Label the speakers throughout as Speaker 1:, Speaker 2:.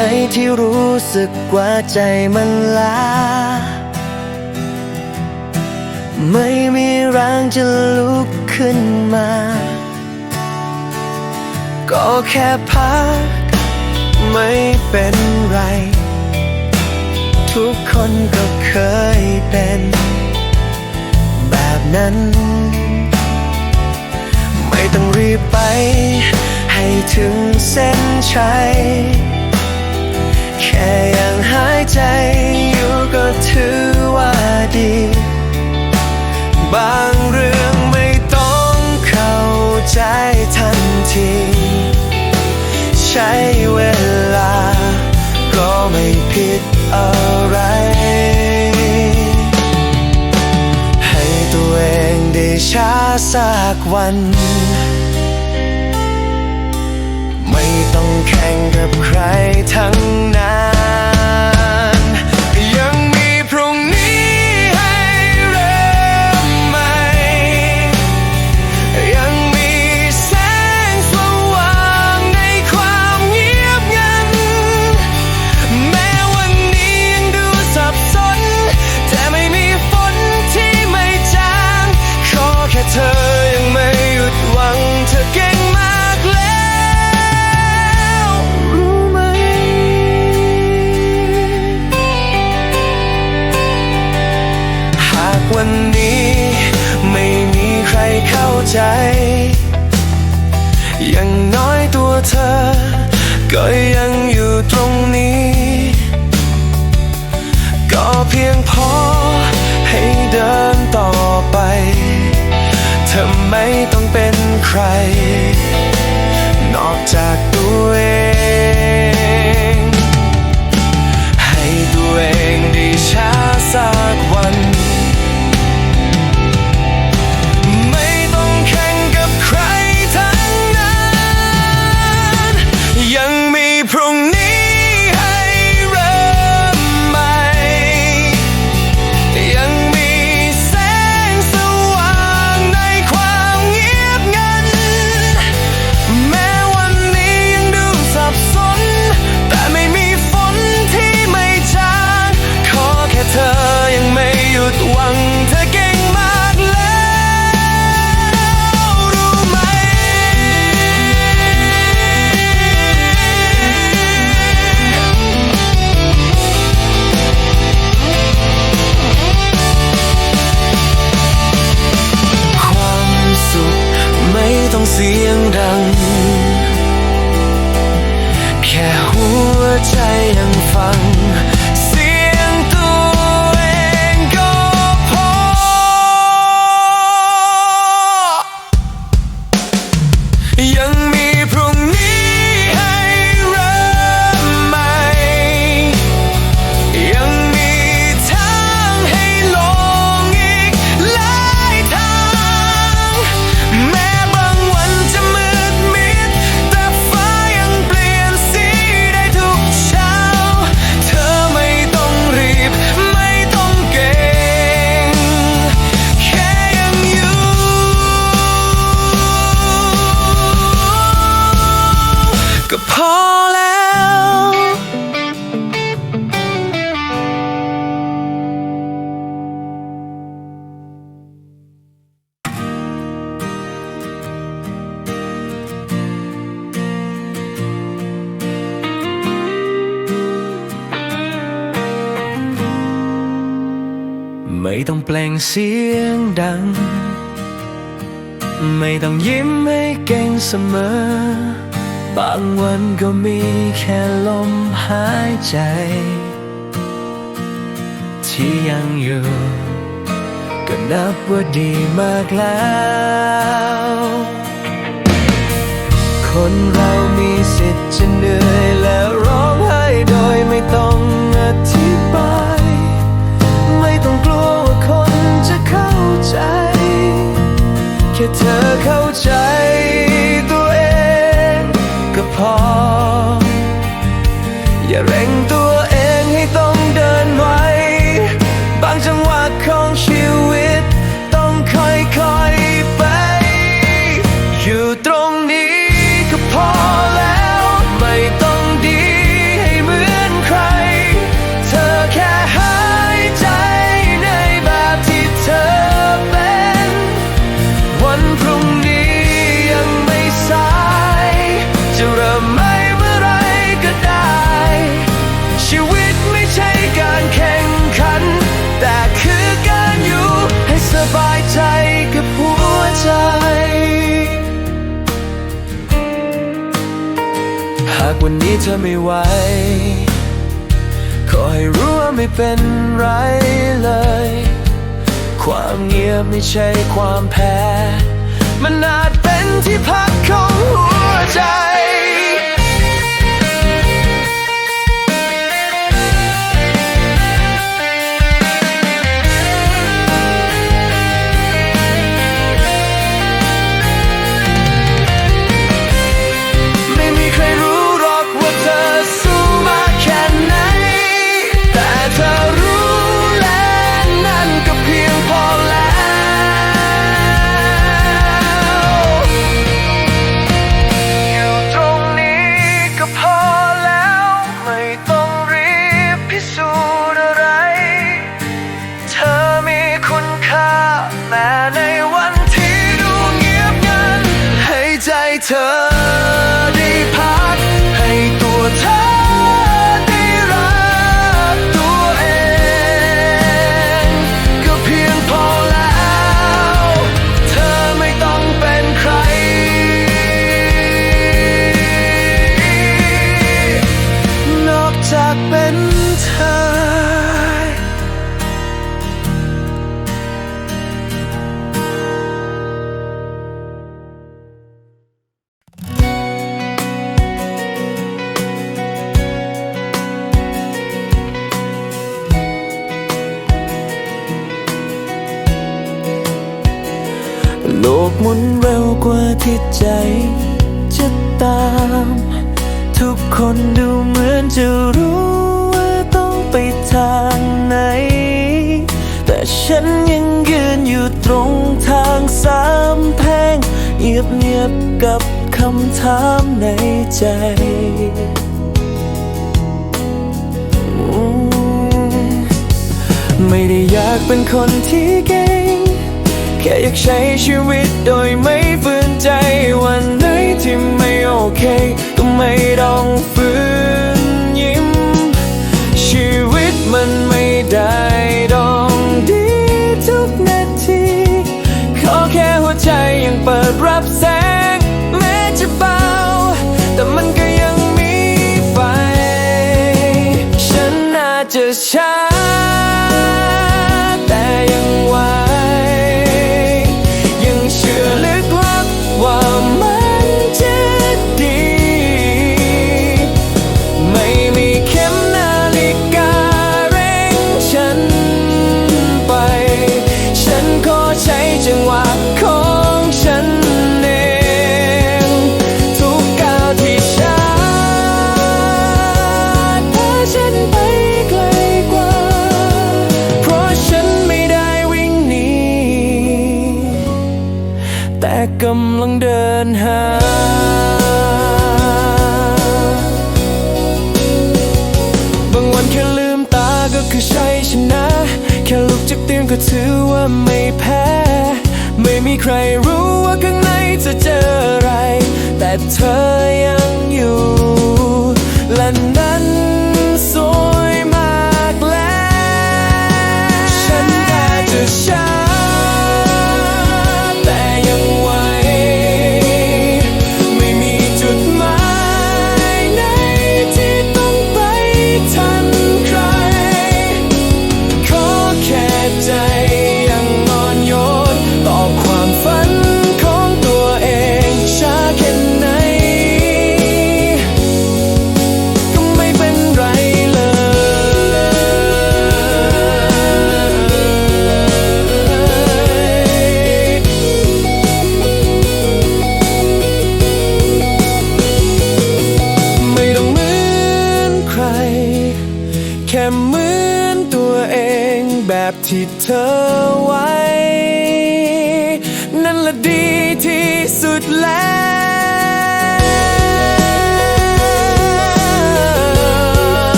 Speaker 1: วันไหนที่รู้สึกว่าใจมันล้า ไม่มีแรงจะลุกขึ้นมา ก็แค่พัก ไม่เป็นไร ทุกคนก็เคยเป็น แบบนั้น ไม่ต้องรีบไป ให้ถึงเส้นชัย แค่ยังหายใจอยู่ก็ถือว่าดี บางเรื่องไม่ต้องเข้าใจทันที ใช้เวลา ก็ไม่ผิดอะไร ให้ตัวเองได้ช้าสักวันไม่ต้องแข่งกับใครทั้งนั้นยัง ก็พอแล้ว ไม่ต้องเปล่งเสียงดัง ไม่ต้องยิ้มให้เก่งเสมอ บางวันก็มีแค่ลมหายใจ ที่ยังอยู่ ก็นับว่าดีมากแล้ว คนเรามีสิทธิ์จะเหนื่อยและร้องไห้โดยไม่ต้องอธิบาย ไม่ต้องกลัวว่าคนจะเข้าใจ แค่เธอเข้าใจากวันนี้เธอไม่ไหวขอให้รู้ว่าไม่เป็นไรเลย ความเงียบไม่ใช่ความแพ้ มันอาจเป็นที่พักของหัวใจ ใจจะตาม ทุกคนดูเหมือนจะรู้ว่าต้องไปทางไหน แต่ฉันยังยืนอยู่ตรงทางสามแพงเงียบเงียบกับคำถามในใจไม่ได้อยากเป็นคนที่เก่ แค่อยากใช้ชีวิตโดยไม่ฝืนใจวันไหนที่ไม่โอเค ก็ไม่ต้องฝ มีใครรู้ว่าข้างในจะเจออะไร แต่เธอ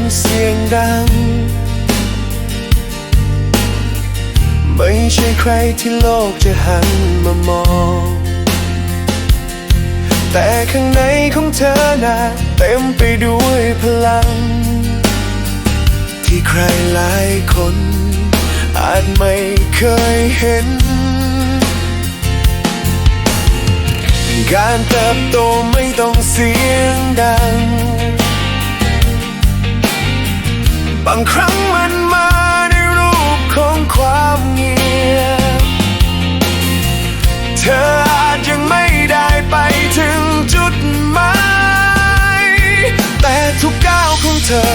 Speaker 1: นเสียงดัง ไม่ใช่ใครที่โลกจะหันมามอง แต่ข้างในของเธอนะ่ะเต็มไปด้วยพลัง ที่ใครหลายคน อาจไม่เคยเห็น การเติบโตไม่ต้องเสียงดัง บางครั้งมันมาในรูปของความเงียบ เธออาจยังไม่ได้ไปถึงจุดหมาย แต่ทุกก้าวของเธอ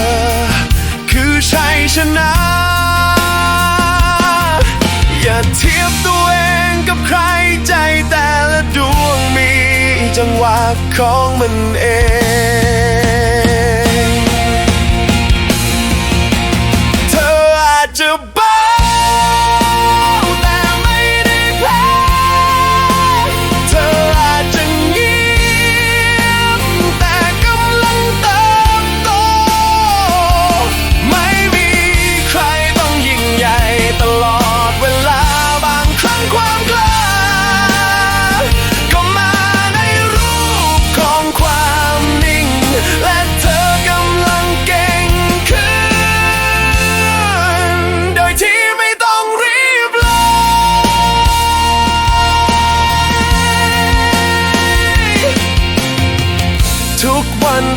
Speaker 1: คือชัยชนะ อย่าเทียบตัวเองกับใครใจแต่ละดวงมีจังหวะของมันเอง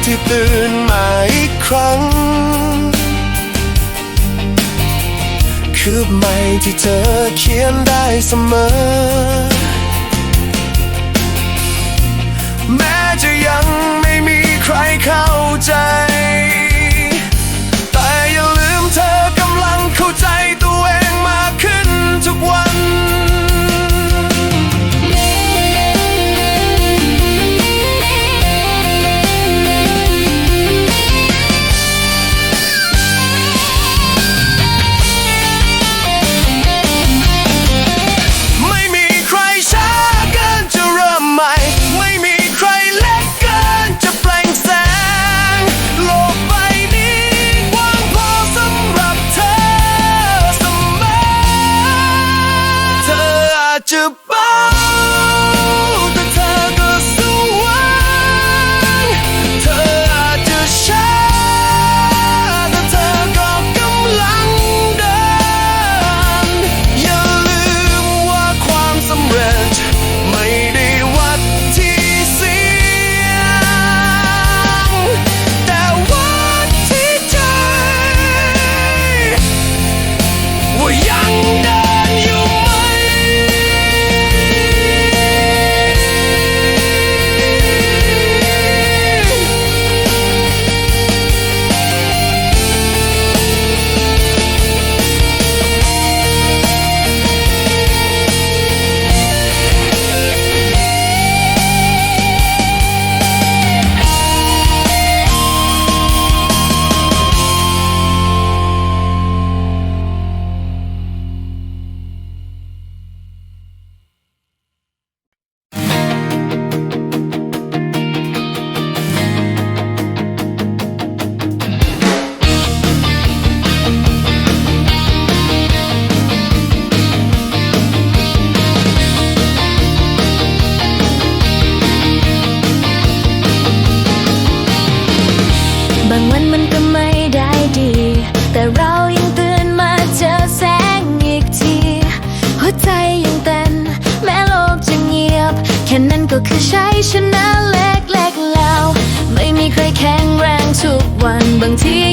Speaker 1: ที่ตื่นมาอีกครั้ง คืบใหม่ที่เธอเขียนได้เสมอ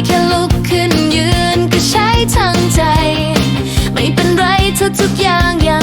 Speaker 1: แค่ลุกขึ้นยืน
Speaker 2: ก็ใช้ทางใจ ไม่เป็นไรถ้าทุกอย่างยัง